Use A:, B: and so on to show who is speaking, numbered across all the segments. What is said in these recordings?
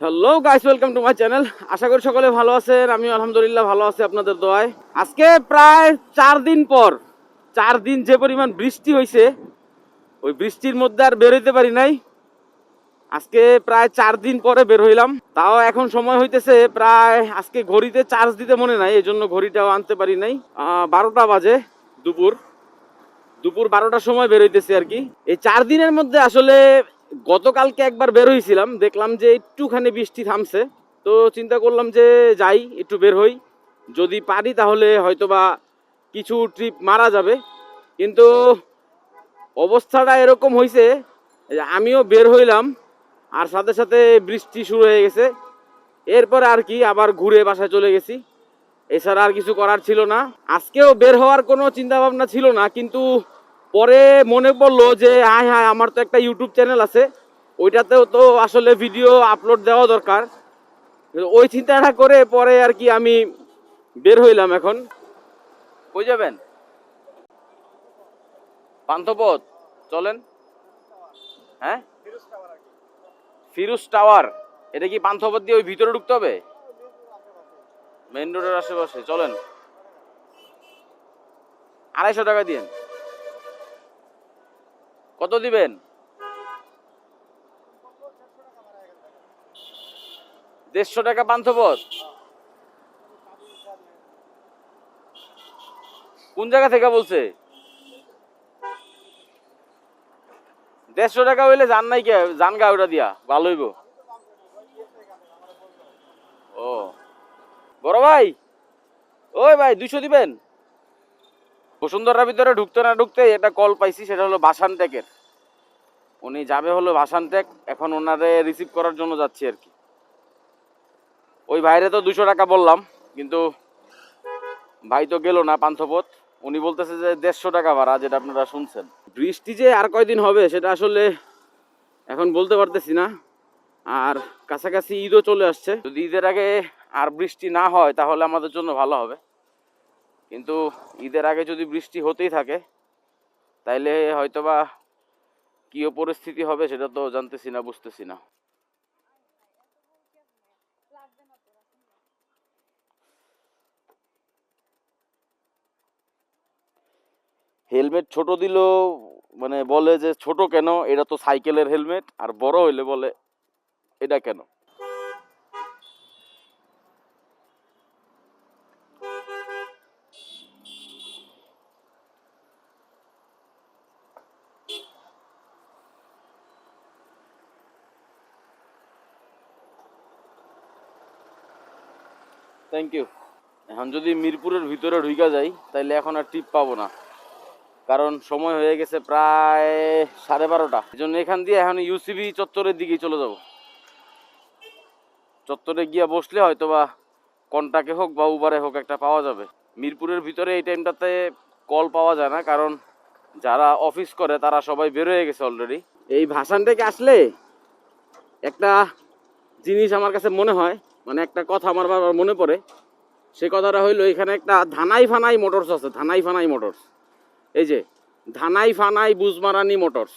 A: Hello guys welcome to my channel আশা করি সকলে ভালো আছেন আমি আলহামদুলিল্লাহ ভালো আছি আপনাদের দোয়ায়। আজকে প্রায় চার দিন পর, চার দিন যে পরিমাণ বৃষ্টি হয়েছে ওই বৃষ্টির মধ্যে আর বেরোইতে পারি নাই। আজকে প্রায় চার দিন পরে বের হইলাম। তাও এখন সময় হইতেছে প্রায় আজকে ঘড়িতে চার্জ দিতে মনে নাই এই জন্য ঘড়িটাও আনতে পারি নাই। বারোটা বাজে দুপুর। দুপুর বারোটার সময় বের হইতেছি আর কি। এই চার দিনের মধ্যে আসলে গতকালকে একবার বের হয়েছিলাম দেখলাম যে একটুখানি বৃষ্টি থামছে, তো চিন্তা করলাম যে যাই, একটু বের হই। যদি পারি তাহলে হয়তোবা কিছু ট্রিপ মারা যাবে। কিন্তু অবস্থাটা এরকম হয়েছে আমিও বের হইলাম, আর সাথে সাথে বৃষ্টি শুরু হয়ে গেছে। এরপরে আর কি, আবার ঘুরে বাসায় চলে গেছি। এছাড়া আর কিছু করার ছিল না। আজকেও বের হওয়ার কোনো চিন্তা ভাবনা ছিল না, কিন্তু পরে মনে পড়ল যে, হায় হায়, আমার তো একটা ইউটিউব চ্যানেল আছে। ওইটাতেও তো আসলে ভিডিও আপলোড দেওয়া দরকার। ওই চিন্তাটা করে পরে আর কি আমি বের হইলাম এখন। কই যাবেন? পান্থপথ, চলেন। হ্যাঁ? ফিরুজ টাওয়ার। এটা কি পান্থপথ দিয়ে ওই ভিতরে ঢুকতে হবে? মেন রোডের আশেপাশে, চলেন। আড়াইশো টাকা দিন কত দিবেন? দেড়শো টাকা পান্থপথ। কোন জায়গা থেকে বলছে? দেড়শো টাকা হইলে জান নাই কে জান গা ওটা দিয়া, ভালো হইব। ও। বড় ভাই? ওই ভাই, দুইশো দিবেন? বসুন্ধরার ভিতরে ঢুকতে না ঢুকতে এটা কল পাইছি, সেটা হলো বাসান টেকের উনি যাবে হলো বাসান টেক এখন ওনারে রিসিভ করার জন্য যাচ্ছি আর কি। ওই ভাইরে তো দুশো টাকা বললাম, কিন্তু ভাই তো গেল না পান্থপথ। উনি বলতেছে যে দেড়শো টাকা ভাড়া, যেটা আপনারা শুনছেন। বৃষ্টি যে আর কয়দিন হবে, সেটা আসলে এখন বলতে পারতেছি না। আর কাছাকাছি ঈদও চলে আসছে। যদি ঈদের আগে আর বৃষ্টি না হয়, তাহলে আমাদের জন্য ভালো হবে। কিন্তু ঈদের আগে যদি বৃষ্টি হতেই থাকে, তাইলে হয়তোবা কী পরিস্থিতি হবে সেটা তো জানতেছি না, বুঝতেছি না। হেলমেট ছোট দিলেও মানে বলে যে ছোট কেন, এটা তো সাইকেলের হেলমেট, আর বড় হইলে বলে, এটা কেন? থ্যাংক ইউ এখন যদি মিরপুরের ভিতরে ঢুকা যাই তাহলে এখন আর টিপ পাবো না। কারণ সময় হয়ে গেছে প্রায় সাড়ে বারোটা। এই জন্য এখান দিয়ে এখন ইউসিবি চত্বরের দিকেই চলে যাব। চত্বরে গিয়া বসলে হয়তো বা কন্টাকে হোক বা উবারে হোক একটা পাওয়া যাবে। মিরপুরের ভিতরে এই টাইমটাতে কল পাওয়া যায় না, কারণ যারা অফিস করে, তারা সবাই বের হয়ে গেছে অলরেডি এই ভাসান থেকে আসলে একটা জিনিস আমার কাছে মনে হয় মানে একটা কথা আমার বারবার মনে পড়ে। সে কথাটা হইল, এখানে একটা ধানাই ফানাই মোটরস আছে, ধানাই ফানাই মোটরস। এই যে, ধানাই ফানাই বুজমারানি মোটরস।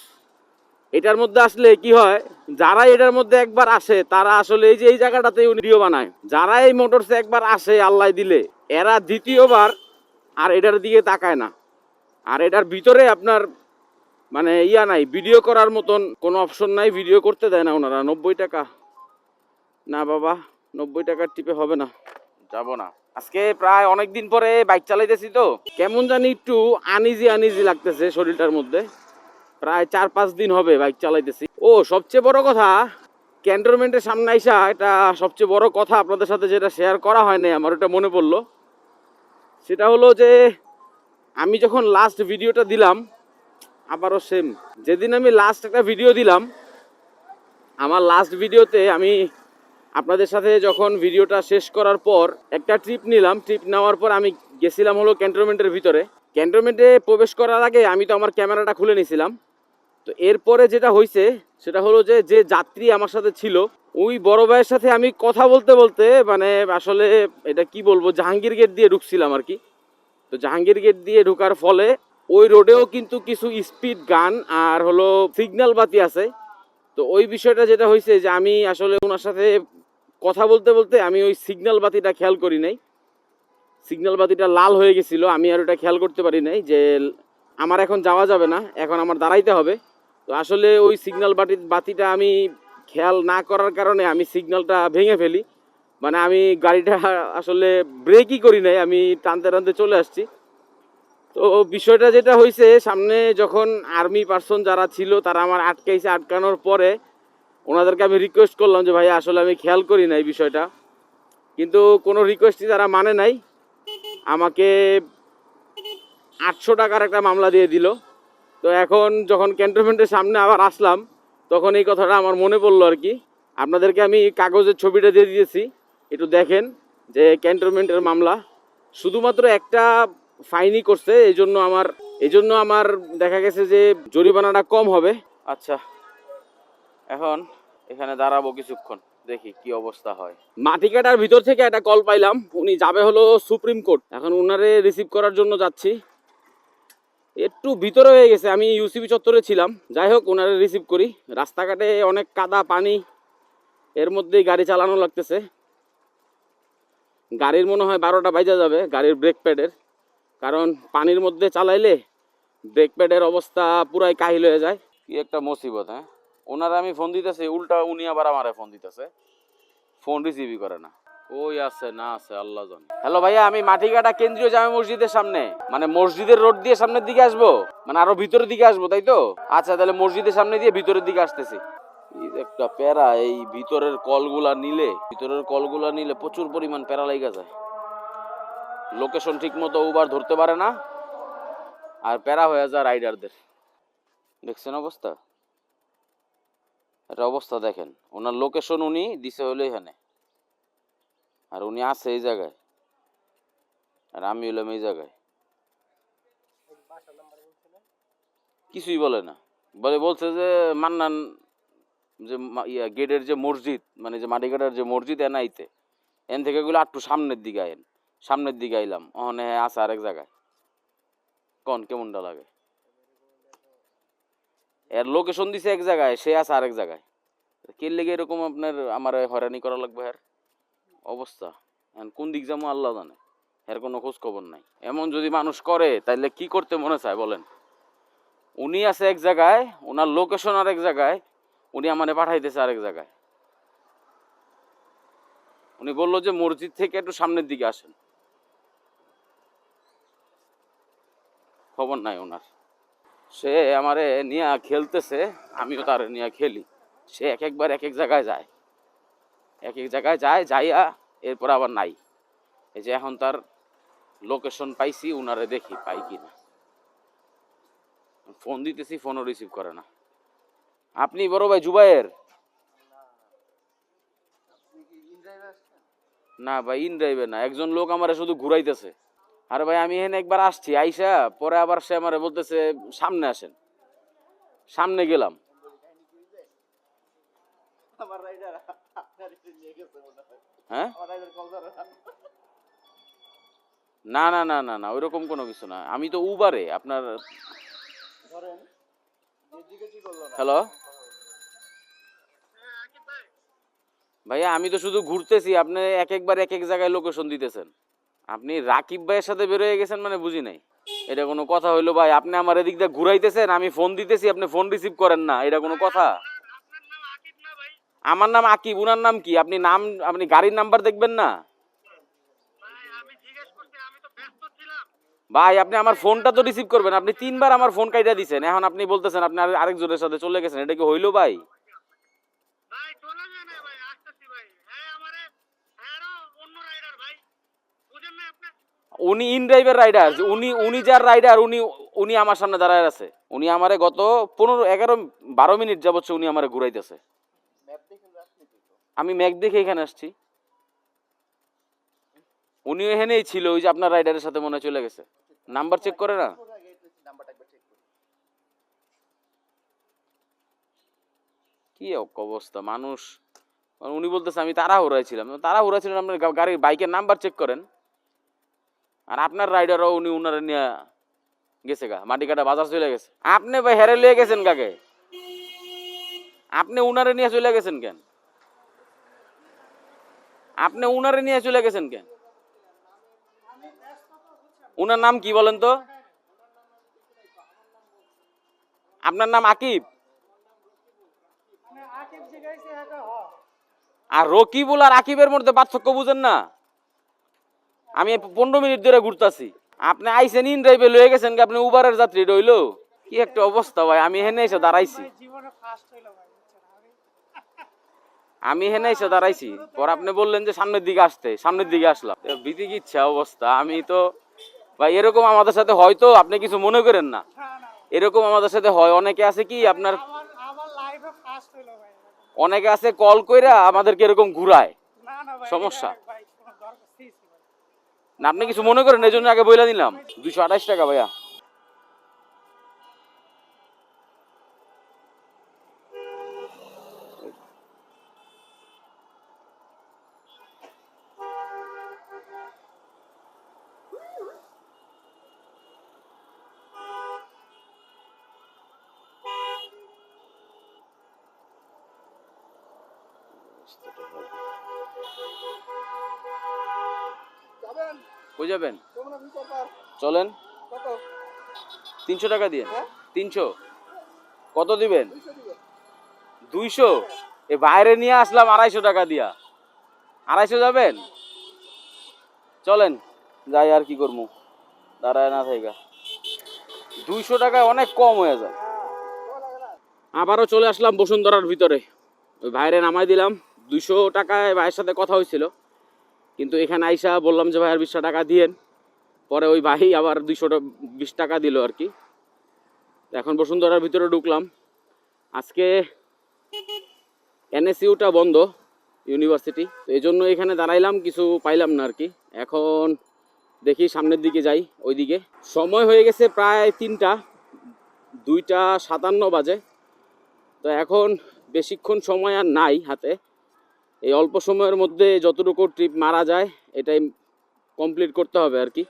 A: এটার মধ্যে আসলে কি হয় যারা এটার মধ্যে একবার আসে, তারা আসলে এই যে, এই জায়গাটাতে ভিডিও বানায়। যারা এই মোটরসে একবার আসে, আল্লাহ দিলে, এরা দ্বিতীয়বার আর এটার দিকে তাকায় না। আর এটার ভিতরে আপনার মানে ইয়া নাই, ভিডিও করার মতন কোনো অপশন নাই, ভিডিও করতে দেয় না ওনারা। নব্বই টাকা। না বাবা নব্বই টাকার টিপে হবে না। যাব না। আজকে প্রায় অনেক দিন পরে বাইক চালাইতেছি তো। কেমন জানি একটু আনিজি আনিজি লাগতেছে শরীরটার মধ্যে। প্রায় চার পাঁচ দিন হবে বাইক চালাইতেছি। ও, সবচেয়ে বড় কথা ক্যান্টনমেন্টের সামনে আইসা এটা সবচেয়ে বড় কথা আপনাদের সাথে যেটা শেয়ার করা হয় নাই, আমার ওটা মনে পড়ল। সেটা হলো যে, আমি যখন লাস্ট ভিডিওটা দিলাম, আবারও সেম যেদিন আমি লাস্ট একটা ভিডিও দিলাম, আমার লাস্ট ভিডিওতে আমি আপনাদের সাথে যখন ভিডিওটা শেষ করার পর একটা ট্রিপ নিলাম ট্রিপ নেওয়ার পর আমি গেছিলাম হলো ক্যান্টনমেন্টের ভিতরে। ক্যান্টনমেন্টে প্রবেশ করার আগে আমি তো আমার ক্যামেরাটা খুলে নিয়েছিলাম। তো এরপরে যেটা হয়েছে সেটা হলো যে যে যাত্রী আমার সাথে ছিল, ওই বড় ভাইয়ের সাথে আমি কথা বলতে বলতে মানে আসলে এটা কি বলব, জাহাঙ্গীর গেট দিয়ে ঢুকছিলাম আর কি। তো জাহাঙ্গীর গেট দিয়ে ঢোকার ফলে ওই রোডেও কিন্তু কিছু স্পিড গান আর হলো সিগন্যাল বাতি আছে। তো ওই বিষয়টা যেটা হয়েছে যে, আমি আসলে ওনার সাথে কথা বলতে বলতে আমি ওই সিগন্যাল বাতিটা খেয়াল করি নাই। সিগন্যাল বাতিটা লাল হয়ে গেছিল, আমি আর ওটা খেয়াল করতে পারি নাই যে আমার এখন যাওয়া যাবে না, এখন আমার দাঁড়াইতে হবে। তো আসলে ওই সিগন্যাল বাতি বাতিটা আমি খেয়াল না করার কারণে আমি সিগন্যালটা ভেঙে ফেলি। মানে আমি গাড়িটা আসলে ব্রেকই করি নাই, আমি টানতে টানতে চলে আসছি। তো বিষয়টা যেটা হয়েছে সামনে যখন আর্মি পার্সন যারা ছিল, তারা আমার আটকাইছে, আটকানোর পরে ওনাদেরকে আমি রিকোয়েস্ট করলাম যে, ভাই, আসলে আমি খেয়াল করি না এই বিষয়টা। কিন্তু কোনো রিকোয়েস্টই তারা মানে নাই। আমাকে আটশো টাকার একটা মামলা দিয়ে দিল। তো এখন যখন ক্যান্টনমেন্টের সামনে আবার আসলাম, তখন এই কথাটা আমার মনে পড়ল আর কি। আপনাদেরকে আমি কাগজের ছবিটা দিয়ে দিয়েছি। একটু দেখেন যে ক্যান্টনমেন্টের মামলা। শুধুমাত্র একটা ফাইনই করছে এই জন্য আমার এই জন্য আমার দেখা গেছে যে জরিমানাটা কম হবে। আচ্ছা। এখন এখানে দাঁড়াবো কিছুক্ষণ দেখি কি অবস্থা হয়। মাটি কাটার ভিতর থেকে একটা কল পাইলাম উনি যাবে হলো সুপ্রিম কোর্ট। এখন উনারে রিসিভ করার জন্য যাচ্ছি। একটু ভিতরে হয়ে গেছে আমি ইউসিবি চত্বরে ছিলাম। যাই হোক ওনারে রিসিভ করি। রাস্তাঘাটে অনেক কাদা পানি এর মধ্যেই গাড়ি চালানো লাগতেছে। গাড়ির মনে হয় বারোটা বাজা যাবে গাড়ির ব্রেক প্যাডের কারণ পানির মধ্যে চালাইলে ব্রেক প্যাডের অবস্থা পুরাই কাহিল হয়ে যায়। কি একটা মুসিবত হ্যাঁ? ওনারা আমি ফোন দিতেছি, উল্টা উনি আবার আমারে ফোন দিতেছে। ফোন রিসিভই করে না। ওই আছে, না আছে, আল্লাহ জানে। হ্যালো ভাইয়া, আমি মাটিকাটা কেন্দ্রীয় জামে মসজিদের সামনে মানে মসজিদের রোড দিয়ে সামনের দিকে আসব? মানে আরও ভিতরের দিকে আসব, তাই তো? আচ্ছা তাহলে মসজিদের সামনে দিয়ে ভিতরের দিকে আসতেছি। একটা প্যারা, এই ভিতরের কলগুলা নিলে, ভিতরের কলগুলা নিলে প্রচুর পরিমাণ প্যারা লেগে যায়। লোকেশন ঠিক মতো উবার ধরতে পারে না, আর প্যারা হয়ে যায় রাইডারদের দেখছেন অবস্থা? এটা অবস্থা দেখেন। ওনার লোকেশন উনি দিছে হলো এখানে। আর উনি আছে এই জায়গায়। আর আমি হলাম এই জায়গায়। কিছুই বলে না। বলে, বলছে যে, মান্নান যে ইয়া, গেটের যে মসজিদ মানে যে মাটিঘাটার যে মসজিদ এন আইতে এন থেকে গুলো একটু সামনের দিকে আইন সামনের দিকে আইলাম। ওখানে আছে আরেক জায়গায়। কন, কেমনটা লাগে? এর লোকেশন দিছে এক জায়গায়, সে আছে আরেক জায়গায়। কে লেগে এরকম আপনার আমার হয়রানি করা লাগবে হ্যার অবস্থা। কোন দিক যাব আল্লাহ জানে। এর কোনো খোঁজ খবর নাই। এমন যদি মানুষ করে তাহলে কি করতে মনে চায় বলেন? উনি আছে এক জায়গায়, ওনার লোকেশন আরেক জায়গায়, উনি আমারে পাঠাইতেছে আরেক জায়গায়। উনি বলল যে মসজিদ থেকে একটু সামনের দিকে আসেন। খবর নাই ওনার। সে আমারে নিয়ে খেলতেছে আমিও তার নিয়ে খেলি। সে এক একবার এক এক জায়গায় যায়। এক এক জায়গায় যায় যাইয়া এরপর আবার নাই। এই যে এখন তার লোকেশন পাইছি উনারে দেখি পাই কি না ফোন দিতেছি ফোনও রিসিভ করে না। আপনি বড় ভাই জুবাইয়ের না ভাই ইন ড্রাইভে না একজন লোক আমারে শুধু ঘুরাইতেছে। আরে ভাই আমি এখানে একবার আসছি আইসা পরে আবার সে আমার বলতেছে সামনে আসেন। সামনে গেলাম।
B: হয়। না।
A: না না না না ওইরকম কোনো কিছু না। আমি তো উবারে আপনার হ্যালো? ভাইয়া আমি তো শুধু ঘুরতেছি আপনি এক একবার এক এক জায়গায় লোকেশন দিতেছেন। আপনি রাকিব ভাইয়ের সাথে বেরোয় গেছেন মানে বুঝি নাই? এটা কোনো কথা হইল ভাই, আপনি আমার এদিক দিয়ে ঘুরাইতেছেন, আমি ফোন দিতেছি, আপনি ফোন রিসিভ করেন না, এটা কোনো কথা? আমার নাম আকিব, উনার নাম কি? আপনি নাম, আপনি গাড়ির নাম্বার দেখবেন না? ভাই, আপনি আমার ফোনটা তো রিসিভ করবেন, আপনি তিনবার আমার ফোন কাইটা দিছেন, এখন আপনি বলতেছেন আপনি আর- আরেকজনের সাথে চলে গেছেন, এটা কি হইল ভাই
C: চলে যায় না ভাই আসতেছি ভাই হ্যাঁ আমারে হ্যাঁ অন্য রাইডার ভাই বুঝেন না আপনি
A: উনি ইন ড্রাইভার রাইডার উনি উনি যার রাইডার উনি উনি আমার সামনে দাঁড়ায় আছে। উনি আমারে গত পনেরো, এগারো, বারো মিনিট যাবত উনি আমারে ঘুরাইতেছে। আমি ম্যাক দেখে এখানে আসছি। উনি এখানেই ছিল, ওই যে আপনার রাইডারের সাথে মনে চলে গেছে। নাম্বার চেক করে না? কি অবস্থা, মানুষ। উনি বলতেছে, আমি তাড়াহুড়ায় ছিলাম। তাড়াহুড়া ছিলেন আপনার গাড়ির বাইকের নাম্বার চেক করেন। আর আপনার রাইডারও উনি উনারে নিয়ে গেছে গা মাটি কাটা বাজার চলে গেছে। আপনি ভাই হেরে লিয়ে গেছেন কাকে? আপনি উনারে নিয়ে চলে গেছেন কেন? আপনি উনারে নিয়ে চলে গেছেন কেন? উনার নাম কি বলেন তো? আপনার নাম আকিব? আর রকিবুল আর আকিবের মধ্যে পার্থক্য বুঝেন না? আমি পনেরো মিনিট ধরে ঘুরতাছি। আপনি আইসেন ইন ড্রাইভে লয়ে গেছেন কি আপনি উবারের যাত্রী রইল? কি একটা অবস্থা ভাই আমি হেনে এসে দাঁড়াইছি।
D: আমি
A: হেনে এসে দাঁড়াইছি। পর আপনি বললেন যে সামনের দিকে আসতে সামনের দিকে আসলাম। তো ভীতি কি ইচ্ছা অবস্থা। আমি তো ভাই এরকম আমাদের সাথে হয়তো আপনি কিছু মনে করেন না। এরকম আমাদের সাথে হয়। অনেকে আছে কি আপনার। অনেকে আছে কল কইরা আমাদেরকে এরকম ঘুরায়। সমস্যা?
D: এটা ভাই কোনো দরকার সি সি ভাই
A: না, আপনি কিছু মনে করেন এই জন্য আগে বইলা দিলাম। দুইশো আঠাশ টাকা ভাইয়া।
B: যাবেন
A: কই যাবেন চলেন। তিনশো টাকা দিয়ে।
B: হ্যাঁ?
A: তিনশো। কত দিবেন।
B: দুইশো?
A: এ বাইরে নিয়ে আসলাম আড়াইশো টাকা দিয়া। আড়াইশো যাবেন? চলেন যাই আর কি করব। দাঁড়ায় না থাইকা। দুইশো টাকায় অনেক কম হয়ে যায়। আবারও চলে আসলাম বসুন্ধরার ভিতরে। ওই ভাইরে নামাই দিলাম। দুইশো টাকায় ভাইয়ের সাথে কথা হয়েছিল। কিন্তু এখানে আইসা বললাম যে ভাইয়ের বিশটা টাকা দিয়েন। পরে ওই ভাই আবার দুইশো বিশ টাকা দিল আর কি। এখন বসুন্ধরার ভিতরে ঢুকলাম। আজকে এনএসইউটা বন্ধ, ইউনিভার্সিটি। তো এই জন্য এখানে দাঁড়াইলাম, কিছু পাইলাম না আর কি। এখন দেখি সামনের দিকে যাই, ওইদিকে। সময় হয়ে গেছে প্রায় তিনটা, দুইটা সাতান্ন বাজে। তো এখন বেশিক্ষণ সময় আর নাই হাতে। এই অল্প সময়ের মধ্যে যতটুকু ট্রিপ মারা যায়, এটাই কমপ্লিট করতে হবে আর কি।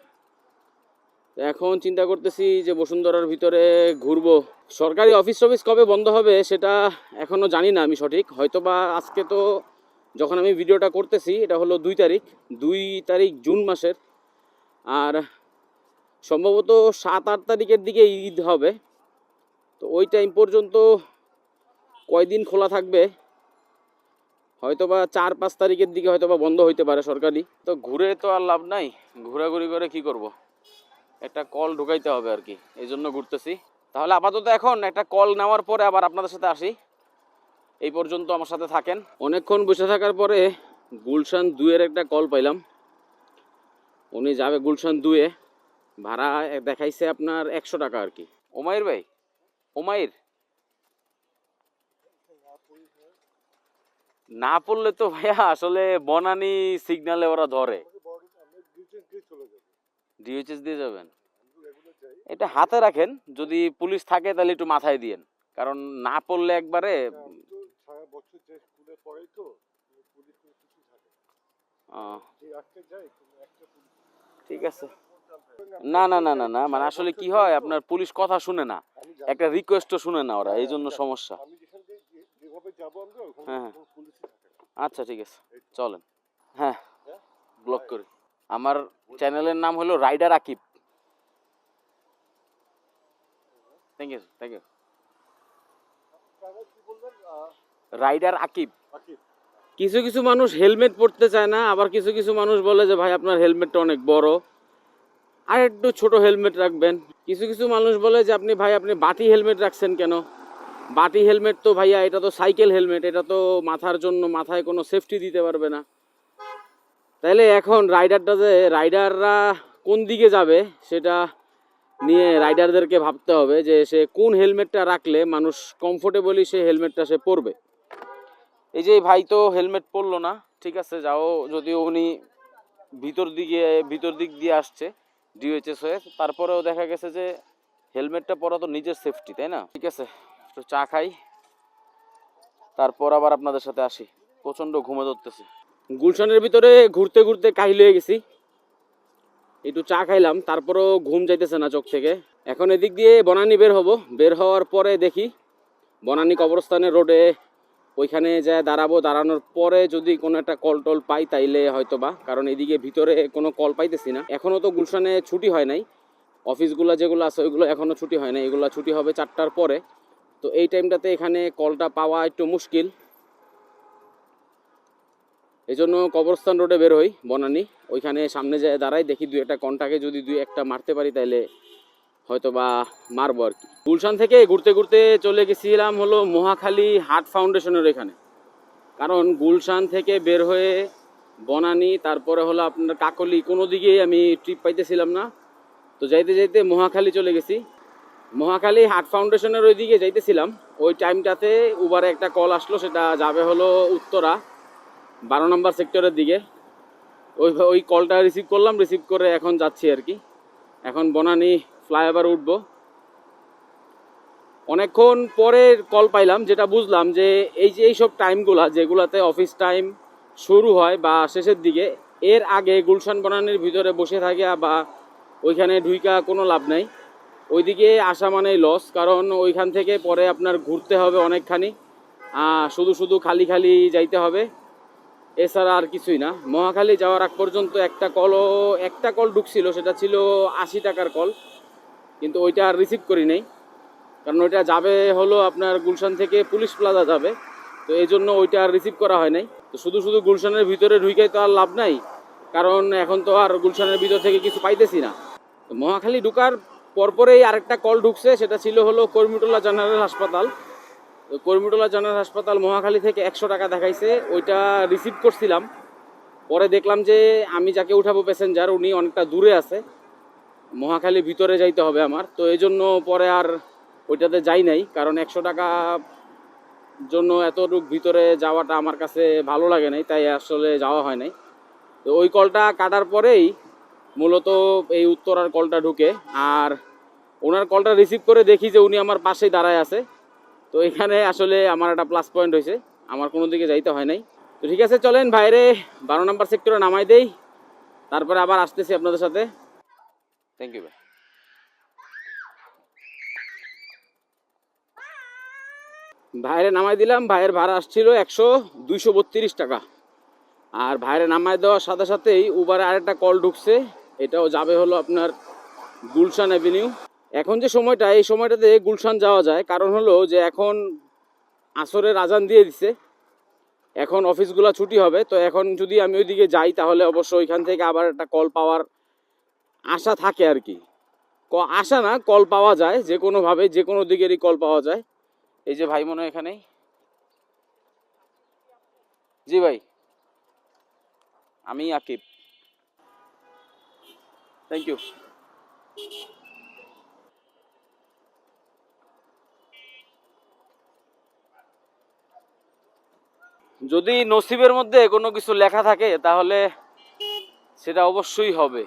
A: তো এখন চিন্তা করতেছি যে বসুন্ধরার ভিতরে ঘুরবো। সরকারি অফিস টফিস কবে বন্ধ হবে সেটা এখনও জানি না আমি সঠিক। হয়তো বা আজকে তো যখন আমি ভিডিওটা করতেছি, এটা হলো দুই তারিখ দুই তারিখ জুন মাসের। আর সম্ভবত সাত, আট তারিখের দিকে ঈদ হবে। তো ওই টাইম পর্যন্ত কয়দিন খোলা থাকবে হয়তো বা চার পাঁচ তারিখের দিকে হয়তো বা বন্ধ হইতে পারে সরকারি। তো ঘুরে তো আর লাভ নাই। ঘোরাঘুরি করে কি করব। একটা কল ঢুকাইতে হবে আর কি এই জন্য ঘুরতেছি। তাহলে আপাতত এখন একটা কল নেওয়ার পরে আবার আপনাদের সাথে আসি। এই পর্যন্ত আমার সাথে থাকেন। অনেকক্ষণ বসে থাকার পরে গুলশান দুয়ের একটা কল পাইলাম। উনি যাবে গুলশান দুয়ে ভাড়া দেখাইছে আপনার একশো টাকা আর কি। ওমাইর ভাই ওমাইর। না পড়লে তো ভাইয়া আসলে বনানি সিগনালে ওরা ধরে। ডিএইচএস দিয়ে যাবেন। এটা হাতে রাখেন, যদি পুলিশ থাকে তাহলে একটু মাথায় দিয়েন। কারণ না পড়লে একবারে ঠিক আছে। না না না না না মানে আসলে কি হয়, আপনার পুলিশ কথা শুনে না। একটা রিকোয়েস্টও শুনে না ওরা, এই জন্য সমস্যা। হ্যাঁ।
E: না।
A: আচ্ছা ঠিক আছে। চলেন। হ্যাঁ ব্লক করি। আমার চ্যানেলের নাম হলো rider Akib thank you thank you rider Akib কিছু কিছু মানুষ হেলমেট পরতে চায় না আবার কিছু কিছু মানুষ বলে যে ভাই আপনার হেলমেটটা অনেক বড়। আর একটু ছোট হেলমেট রাখবেন। কিছু কিছু মানুষ বলে যে আপনি ভাই আপনি বাটি হেলমেট রাখছেন কেন? বাটি হেলমেট তো ভাইয়া, এটা তো সাইকেল হেলমেট, এটা তো মাথার জন্য মাথায় কোনো সেফটি দিতে পারবে না। তাইলে এখন রাইডারটা যে, রাইডাররা কোন দিকে যাবে সেটা নিয়ে রাইডারদেরকে ভাবতে হবে যে, সে কোন হেলমেটটা রাখলে মানুষ কমফোর্টেবলি সে হেলমেটটা সে পরবে। এই যে ভাই তো হেলমেট পরলো না, ঠিক আছে, যাও, যদিও উনি ভিতর দিকে, ভিতর দিক দিয়ে আসছে ডিওএইচএস হয়ে তারপরেও দেখা গেছে যে, হেলমেটটা পরা তো নিজের সেফটি তাই না? ঠিক আছে একটু চা খাই। তারপর আবার আপনাদের সাথে আসি। প্রচণ্ড ঘুমে ধরতেছে। গুলশানের ভিতরে ঘুরতে ঘুরতে কাহিল হয়ে গেছি। একটু চা খাইলাম, তারপরও ঘুম যাইতেছে না চোখ থেকে। এখন এদিক দিয়ে বনানি বের হব। বের হওয়ার পরে দেখি বনানী কবরস্থানের রোডে ওইখানে যা দাঁড়াবো, দাঁড়ানোর পরে যদি কোনো একটা কল টল পাই তাইলে হয়তো বা কারণ এদিকে ভিতরে কোনো কল পাইতেছি না। এখনও তো গুলশানে ছুটি হয় নাই। অফিসগুলো যেগুলো আছে ওইগুলো এখনও ছুটি হয় নাই। এগুলো ছুটি হবে চারটার পরে। তো এই টাইমটাতে এখানে কলটা পাওয়া একটু মুশকিল। এই জন্য কবরস্থান রোডে বের হই, বনানি। ওইখানে সামনে যায় দাঁড়াই, দেখি দুই একটা কন্টাকে যদি দুই একটা মারতে পারি তাহলে হয়তো বা মারবো আর কি। গুলশান থেকে ঘুরতে ঘুরতে চলে গেছিলাম হলো মহাখালী হার্ট ফাউন্ডেশনের এখানে। কারণ গুলশান থেকে বের হয়ে বনানি, তারপরে হলো আপনার কাকলি, কোনো দিকেই আমি ট্রিপ পাইতেছিলাম না। তো যাইতে যাইতে মহাখালী চলে গেছি। মহাখালী হার্ট ফাউন্ডেশনের ওই দিকে যাইতেছিলাম। ওই টাইমটাতে উবারে একটা কল আসলো, সেটা যাবে হলো উত্তরা, বারো নম্বর সেক্টরের দিকে। ওই ওই কলটা রিসিভ করলাম রিসিভ করে এখন যাচ্ছি আর কি। এখন বনানি ফ্লাইওভার উঠব। অনেকক্ষণ পরে কল পাইলাম, যেটা বুঝলাম যে এই যে এইসব টাইমগুলা যেগুলাতে অফিস টাইম শুরু হয় বা শেষের দিকে, এর আগে গুলশান বনানির ভিতরে বসে থাকে বা ওইখানে ঢুইকা কোনো লাভ নাই। ওইদিকে আসা মানেই লস কারণ ওইখান থেকে পরে আপনার ঘুরতে হবে অনেকখানি। শুধু শুধু খালি খালি যাইতে হবে। এছাড়া আর কিছুই না। মহাখালী যাওয়ার আগ পর্যন্ত একটা কলও একটা কল ঢুকছিল, সেটা ছিল আশি টাকার কল কিন্তু ওইটা আর রিসিভ করি নাই। কারণ ওইটা যাবে হলো আপনার গুলশান থেকে পুলিশ প্লাজা যাবে। তো এই জন্য ওইটা আর রিসিভ করা হয় নাই। তো শুধু শুধু গুলশানের ভিতরে ঢুকে তো আর লাভ নাই। কারণ এখন তো আর গুলশানের ভিতর থেকে কিছু পাইতেছি না। তো মহাখালী ঢুকার পরপরেই আরেকটা কল ঢুকছে, সেটা ছিল হলো কর্মিটোলা জেনারেল হাসপাতাল। কর্মিটোলা জেনারেল হাসপাতাল মহাখালী থেকে একশো টাকা দেখাইছে, ওইটা রিসিভ করছিলাম। পরে দেখলাম যে আমি যাকে উঠাবো প্যাসেঞ্জার উনি অনেকটা দূরে আছে। মহাখালী ভিতরে যাইতে হবে আমার। তো এই জন্য পরে আর ওইটাতে যাই নাই, কারণ একশো টাকা জন্য এতটুক ভিতরে যাওয়াটা আমার কাছে ভালো লাগে নাই, তাই আসলে যাওয়া হয় নাই। তো ওই কলটা কাটার পরেই মূলত এই উত্তরার কলটা ঢুকে, আর ওনার কলটা রিসিভ করে দেখি যে উনি আমার পাশেই দাঁড়ায় আছে। তো এখানে আসলে আমার একটা প্লাস পয়েন্ট হয়েছে। আমার কোনো দিকে যাইতে হয় নাই। তো ঠিক আছে চলেন বাইরে বারো নম্বর সেক্টরে নামাই দেই। তারপরে আবার আসতেছি আপনাদের সাথে। থ্যাংক ইউ ভাই। ভাইরে নামাই দিলাম ভাইয়ের ভাড়া আসছিল একশো দুইশো বত্রিশ টাকা। আর ভাইরে নামাই দেওয়ার সাথে সাথেই উবারে আরেকটা কল ঢুকছে। এটাও যাবে হলো আপনার গুলশান অ্যাভিনিউ এখন যে সময়টা, এই সময়টাতে গুলশান যাওয়া যায়, কারণ হলো যে এখন আসরের আজান দিয়ে দিছে। এখন অফিসগুলো ছুটি হবে, তো এখন যদি আমি ওইদিকে যাই, তাহলে অবশ্য ওইখান থেকে আবার একটা কল পাওয়ার আশা থাকে আর কি। ক- আশা না, কল পাওয়া যায়, যে কোনোভাবে যে কোনো দিকেরই কল পাওয়া যায়। এই যে ভাই মনে হয় এখানেই। জি ভাই। আমি আকিব। থ্যাংক ইউ যদি নসিবের মধ্যে কোনো কিছু লেখা থাকে, তাহলে সেটা অবশ্যই হবে।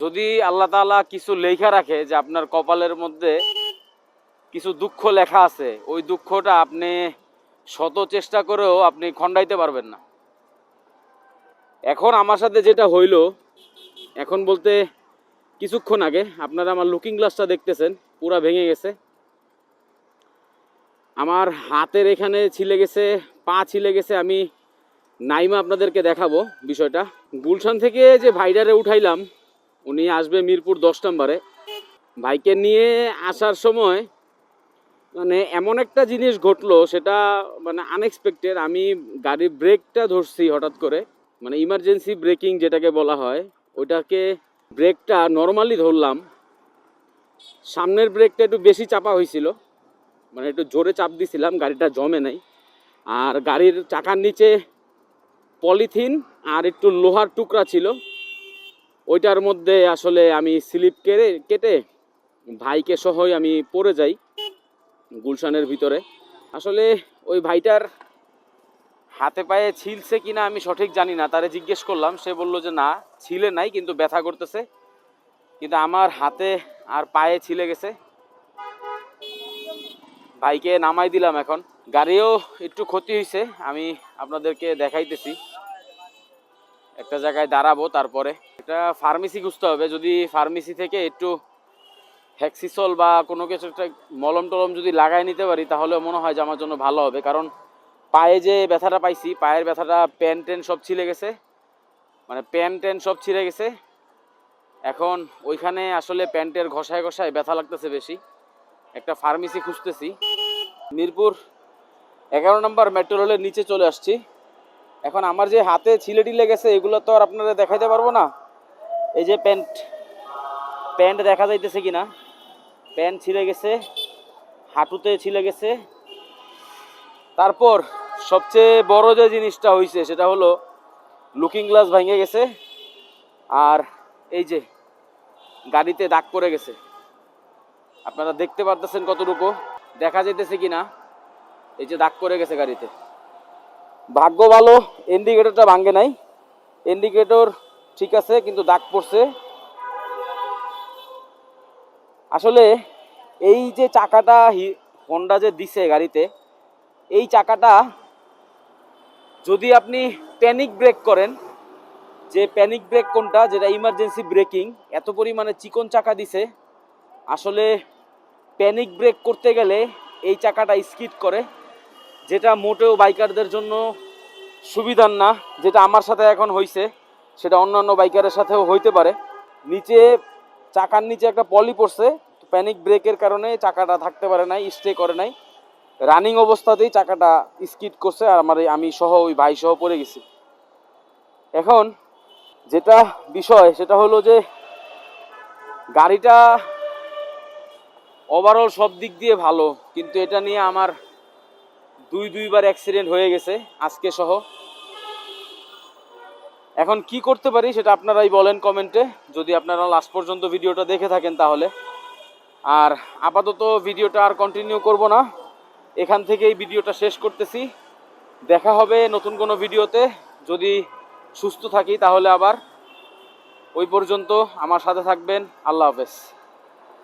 A: যদি আল্লাহ তাআলা কিছু লেখা রাখে যে আপনার কপালের মধ্যে কিছু দুঃখ লেখা আছে, ওই দুঃখটা আপনি শত চেষ্টা করেও আপনি খণ্ডাইতে পারবেন না। এখন আমার সাথে যেটা হইল, এখন বলতে কিছুক্ষণ আগে আপনারা আমার লুকিং গ্লাসটা দেখতেছেন, পুরা ভেঙে গেছে। আমার হাতের এখানে ছিলে গেছে পা ছিলে গেছে, আমি নাইমা আপনাদেরকে দেখাবো বিষয়টা। গুলশান থেকে যে ভাইডারে উঠাইলাম, উনি আসবে মিরপুর দশ নম্বরে। ভাইকে নিয়ে আসার সময় মানে এমন একটা জিনিস ঘটলো, সেটা মানে আনএক্সপেক্টেড আমি গাড়ির ব্রেকটা ধরছি হঠাৎ করে মানে ইমার্জেন্সি ব্রেকিং যেটাকে বলা হয়, ওইটাকে ব্রেকটা নর্মালি ধরলাম। সামনের ব্রেকটা একটু বেশি চাপা হয়েছিল মানে একটু জোরে চাপ দিছিলাম, গাড়িটা জমে নাই। আর গাড়ির চাকার নিচে পলিথিন আর একটু লোহার টুকরা ছিল। ওইটার মধ্যে আসলে আমি স্লিপ কেটে কেটে ভাইকে সহই আমি পড়ে যাই গুলশানের ভিতরে। আসলে ওই ভাইটার হাতে পায়ে ছিলছে কিনা আমি সঠিক জানি না, তারে জিজ্ঞেস করলাম। সে বলল যে, না, ছিলে নাই, কিন্তু ব্যথা করতেছে। কিন্তু আমার হাতে আর পায়ে ছিলে গেছে। ভাইকে নামাই দিলাম এখন। গাড়িও একটু ক্ষতি হয়েছে আমি আপনাদেরকে দেখাইতেছি। একটা জায়গায় দাঁড়াবো তারপরে। এটা ফার্মেসি খুঁজতে হবে, যদি ফার্মেসি থেকে একটু হ্যাক্সিসল বা কোনো কিছু একটা মলম টলম যদি লাগাই নিতে পারি, তাহলে মনে হয় যে আমার জন্য ভালো হবে। কারণ পায়ে যে ব্যথাটা পাইছি, পায়ের ব্যথাটা প্যান ট্যান সব ছিলে গেছে। মানে প্যান ট্যান সব ছিঁড়ে গেছে। এখন ওইখানে আসলে প্যান্টের ঘষায় ঘষায় ব্যথা লাগতেছে বেশি। একটা ফার্মেসি খুঁজতেছি। মিরপুর এগারো নম্বর মেট্রো রেলের নিচে চলে আসছি। এখন আমার যে হাতে ছিলে টিলে গেছে এগুলো তো আর আপনারা দেখাইতে পারব না। এই যে প্যান্ট প্যান্ট দেখা যাইতেছে কি না প্যান্ট ছিঁড়ে গেছে, হাঁটুতে ছিলে গেছে। তারপর সবচেয়ে বড় যে জিনিসটা হয়েছে সেটা হলো লুকিং গ্লাস ভেঙে গেছে। আর এই যে গাড়িতে দাগ পড়ে গেছে। আপনারা দেখতে পারতেছেন কতটুকু? দেখা যাইতেছে কি না এই যে দাগ পড়ে গেছে গাড়িতে। ভাগ্য ভালো ইন্ডিকেটরটা ভাঙে নাই। ইন্ডিকেটর ঠিক আছে, কিন্তু দাগ পড়ছে। আসলে এই যে চাকাটা হোন্ডা যে দিছে গাড়িতে, এই চাকাটা যদি আপনি প্যানিক ব্রেক করেন, যে প্যানিক ব্রেক কোনটা, যেটা ইমার্জেন্সি ব্রেকিং এত পরিমাণে চিকন চাকা দিছে, আসলে প্যানিক ব্রেক করতে গেলে এই চাকাটা স্কিড করে, যেটা মোটেও বাইকারদের জন্য সুবিধার না, যেটা আমার সাথে এখন হয়েছে সেটা অন্যান্য বাইকারের সাথেও হইতে পারে। নিচে চাকার নিচে একটা পলি পড়ছে প্যানিক ব্রেকের কারণে চাকাটা থাকতে পারে নাই স্টে করে নাই। রানিং অবস্থাতেই চাকাটা স্কিড করছে, আর আমার আমি সহ ওই ভাই সহ পড়ে গেছি। এখন যেটা বিষয়, সেটা হলো যে গাড়িটা ওভারঅল সব দিক দিয়ে ভালো, কিন্তু এটা নিয়ে আমার দুই দুইবার অ্যাক্সিডেন্ট হয়ে গেছে আজকে সহ। এখন কি করতে পারি সেটা আপনারাই বলেন কমেন্টে যদি আপনারা লাস্ট পর্যন্ত ভিডিওটা দেখে থাকেন তাহলে। আর আপাতত ভিডিওটা আর কন্টিনিউ করব না, এখান থেকেই ভিডিওটা শেষ করতেছি। দেখা হবে নতুন কোনো ভিডিওতে, যদি সুস্থ থাকি তাহলে আবার। ওই পর্যন্ত আমার সাথে থাকবেন, আল্লাহ হাফেজ।